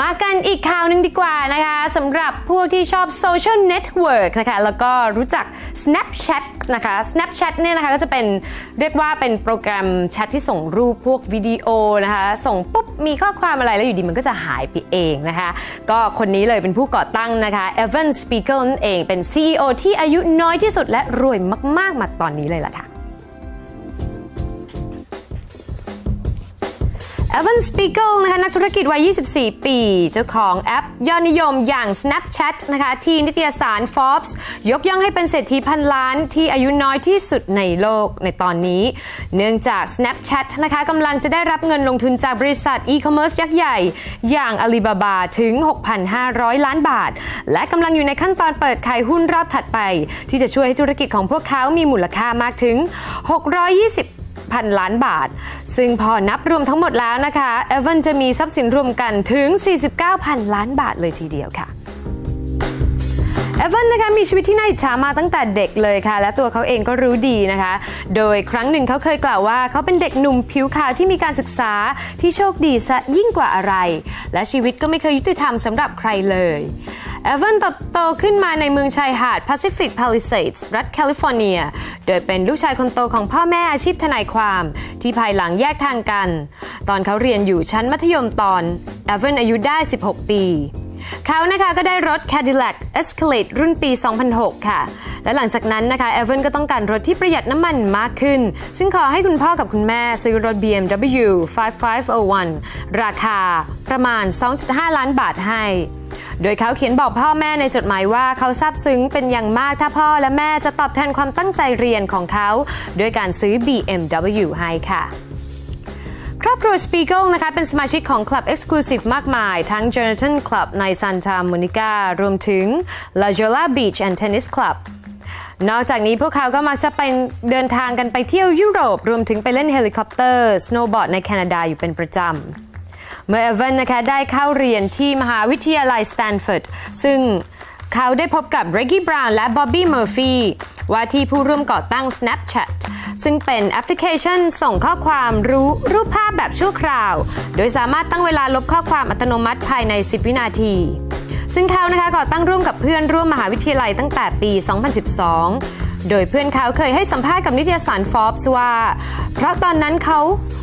มากันอีกข่าวหนึ่งดีกว่านะคะสำหรับพวกที่ชอบโซเชียลเน็ตเวิร์กนะคะแล้วก็รู้จัก Snapchat นะคะ Snapchat เนี่ยนะคะก็จะเป็นเรียกว่าเป็นโปรแกรมแชทที่ส่งรูปพวกวิดีโอนะคะส่งปุ๊บมีข้อความอะไรแล้วอยู่ดีมันก็จะหายไปเองนะคะก็คนนี้เลยเป็นผู้ก่อตั้งนะคะเอเวนสปีเกิลนั่นเองเป็น CEO ที่อายุน้อยที่สุดและรวยมาก ๆ มาตอนนี้เลยล่ะค่ะ เอวันสปีเกิลนะคะนักธุรกิจวัย 24 ปี เจ้าของแอปยอดนิยมอย่าง Snapchat นะคะที่นิตยสาร Forbes ยกย่องให้เป็นเศรษฐีพันล้านที่อายุน้อยที่สุดในโลกในตอนนี้ เนื่องจาก Snapchat นะคะกำลังจะได้รับเงินลงทุนจากบริษัทอีคอมเมิร์ซยักษ์ใหญ่ อย่าง Alibaba ถึง 6,500 ล้านบาท และกำลังอยู่ในขั้นตอนเปิดขายหุ้นรอบถัดไป ที่จะช่วยให้ธุรกิจของพวกเขามีมูลค่ามากถึง 620 พันล้านบาท ซึ่งพอนับรวมทั้งหมดแล้วนะคะเอเวนจะมีทรัพย์สินรวมกันถึง 49พันล้านบาทเลยทีเดียวค่ะเอเวนนะคะมีชีวิตที่น่าอิจฉามาตั้งแต่เด็กเลยค่ะ และตัวเขาเองก็รู้ดีนะคะ โดยครั้งหนึ่งเขาเคยกล่าวว่า เขาเป็นเด็กหนุ่มผิวขาวที่มีการศึกษาที่โชคดีซะยิ่งกว่าอะไร และชีวิตก็ไม่เคยยุติธรรมสำหรับใครเลย เอเวนเติบโตขึ้นมาในเมืองชายหาด Pacific Palisades รัฐแคลิฟอร์เนีย โดยเป็นลูกชายคนโตของพ่อแม่อาชีพทนายความ ที่ภายหลังแยกทางกัน ตอนเขาเรียนอยู่ชั้นมัธยมตอนเอเวนอายุได้ 16 ปี เขานะคะก็ได้รถ Cadillac Escalade รุ่นปี 2006 ค่ะและหลังจากนั้นนะคะเอเวนก็ต้องการรถที่ประหยัดน้ำมันมากขึ้น ซึ่งขอให้คุณพ่อกับคุณแม่ซื้อรถ BMW 5501 ราคาประมาณ 2.5 ล้านบาทให้ โดยเขาเขียนบอกพ่อแม่ในจดหมายว่าเขาซาบซึ้งเป็นอย่างมากถ้าพ่อและแม่จะตอบแทนความตั้งใจเรียนของเขาด้วยการซื้อ BMW ให้ค่ะครอบครัว Spiegel นะคะเป็นสมาชิกของ Club Exclusive มากมาย ทั้ง Jonathan Club ใน Santa Monica รวมถึง La Jolla Beach and Tennis Club นอกจากนี้พวกเขาก็มักจะไปเดินทางกันไปเที่ยวยุโรป รวมถึงไปเล่นเฮลิคอปเตอร์ สโนว์บอร์ดในแคนาดาอยู่เป็นประจำ เมื่อเอเวนนะคะได้เข้าเรียนที่มหาวิทยาลัยสแตนฟอร์ดซึ่งเขาได้พบกับเรกกี้บราวน์และบ๊อบบี้เมอร์ฟีว่าที่ผู้ร่วมก่อตั้ง Snapchat ซึ่งเป็นแอปพลิเคชันส่งข้อความรู้รูปภาพแบบชั่วคราว โดยสามารถตั้งเวลาลบข้อความอัตโนมัติภายใน 10 วินาที ซึ่งเขานะคะก่อตั้งร่วมกับเพื่อนร่วมมหาวิทยาลัยตั้งแต่ปี 2012 โดยเพื่อนเขาเคยให้สัมภาษณ์กับนิตยสาร Forbes ว่า เพราะตอนนั้นเขา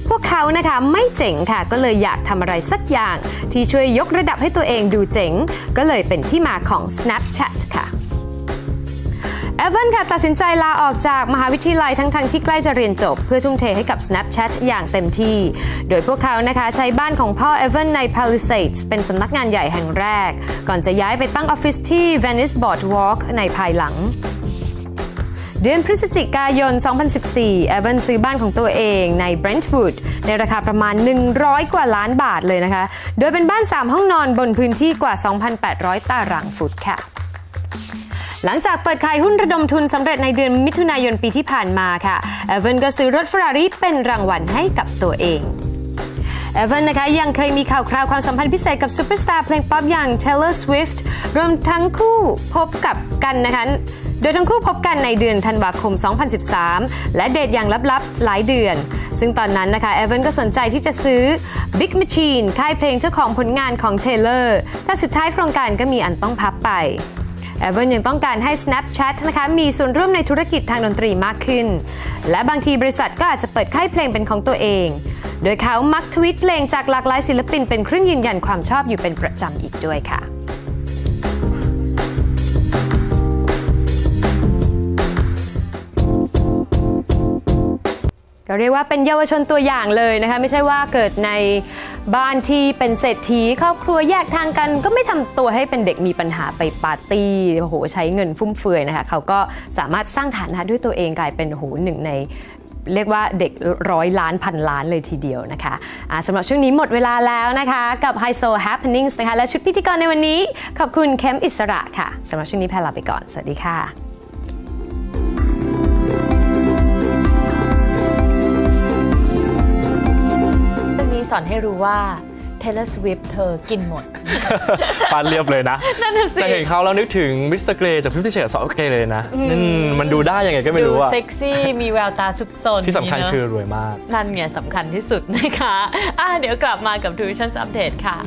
พวกเขานะคะไม่เจ๋งค่ะ ก็เลยอยากทำอะไรสักอย่าง ที่ช่วยยกระดับให้ตัวเองดูเจ๋ง ก็เลยเป็นที่มาของ Snapchat ค่ะเอเวนค่ะตัดสินใจลาออกจากมหาวิทยาลัยทั้งๆที่ใกล้จะเรียนจบ เพื่อทุ่มเทให้กับ Snapchat อย่างเต็มที่ โดยพวกเขานะคะใช้บ้านของพ่อเอเวนใน Palisades เป็นสำนักงานใหญ่แห่งแรก ก่อนจะย้ายไปตั้งออฟฟิศที่ Venice Boardwalk ในภายหลัง เดือนพฤศจิกายน 2014เอเวนซื้อบ้านของตัวเองใน Brentwood ในราคาประมาณ 100 กว่าล้านบาทเลยนะคะ โดยเป็นบ้าน 3 ห้องนอนบนพื้นที่กว่า 2,800 ตารางฟุตค่ะหลังจากเปิดขายหุ้นระดมทุนสำเร็จในเดือนมิถุนายนปีที่ผ่านมาค่ะเอเวนก็ซื้อรถ Ferrari เป็นรางวัลให้กับตัวเอง เอเวนนะคะยังเคยมีข่าวคราวความสัมพันธ์พิเศษกับซูเปอร์สตาร์เพลงป๊อปอย่าง Taylor Swift รวมทั้งคู่พบกับกันนะคะโดยทั้งคู่พบกันในเดือนธันวาคม 2013 และเดทอย่างลับๆ หลายเดือน ซึ่งตอนนั้นนะคะเอเวนก็สนใจที่จะซื้อ Big Machine ค่ายเพลงเจ้าของผลงานของ Taylor แต่สุดท้ายโครงการก็มีอันต้องพับไปเอเวนยังต้องการให้ Snapchat นะคะมีส่วนร่วมในธุรกิจทางดนตรีมากขึ้น และบางทีบริษัทก็อาจจะเปิดค่ายเพลงเป็นของตัวเอง โดยเขามักทวิตเพลงจากหลากหลายศิลปินเป็นเครื่องยืนยันความชอบอยู่เป็นประจำอีกด้วยค่ะก็เรียกว่าเป็นเยาวชนตัวอย่างเลยนะคะ ไม่ใช่ว่าเกิดในบ้านที่เป็นเศรษฐีครอบครัวแยกทางกัน ก็ไม่ทำตัวให้เป็นเด็กมีปัญหาไปปาร์ตี้โอ้โหใช้เงินฟุ่มเฟือยนะคะเขาก็สามารถสร้างฐานะด้วยตัวเองกลายเป็นโอ้โหหนึ่งใน เรียกว่าเด็กร้อยล้านพันล้านเลยทีเดียวนะคะะสำหรับช่วงนี้หมดเวลาแล้วนะคะ กับ h i s o Happenings นะคะ และชุดพิธีกรในวันนี้ ขอบคุณเคมอิสระค่ะสำหรับช่วงนี้แพรลาไปก่อน สวัสดีค่ะเรื่องนี้สอนให้รู้ว่า Taylor Swift เธอกินหมดฟาดเรียบเลยนะนั่นน่ะสิแต่เห็นเขาแล้วนึกถึงมิสเตอร์เกรย์จากฟิฟตี้เชดสองเคเลยนะอืมมันดูได้ยังไงก็ไม่ดูรู้อะเซ็กซี่มีแววตาซุกซนที่สำคัญนี่เนอะคือรวยมาก นั่นไงสำคัญที่สุดนะคะอะเดี๋ยวกลับมากับ Tuition Update ค่ะ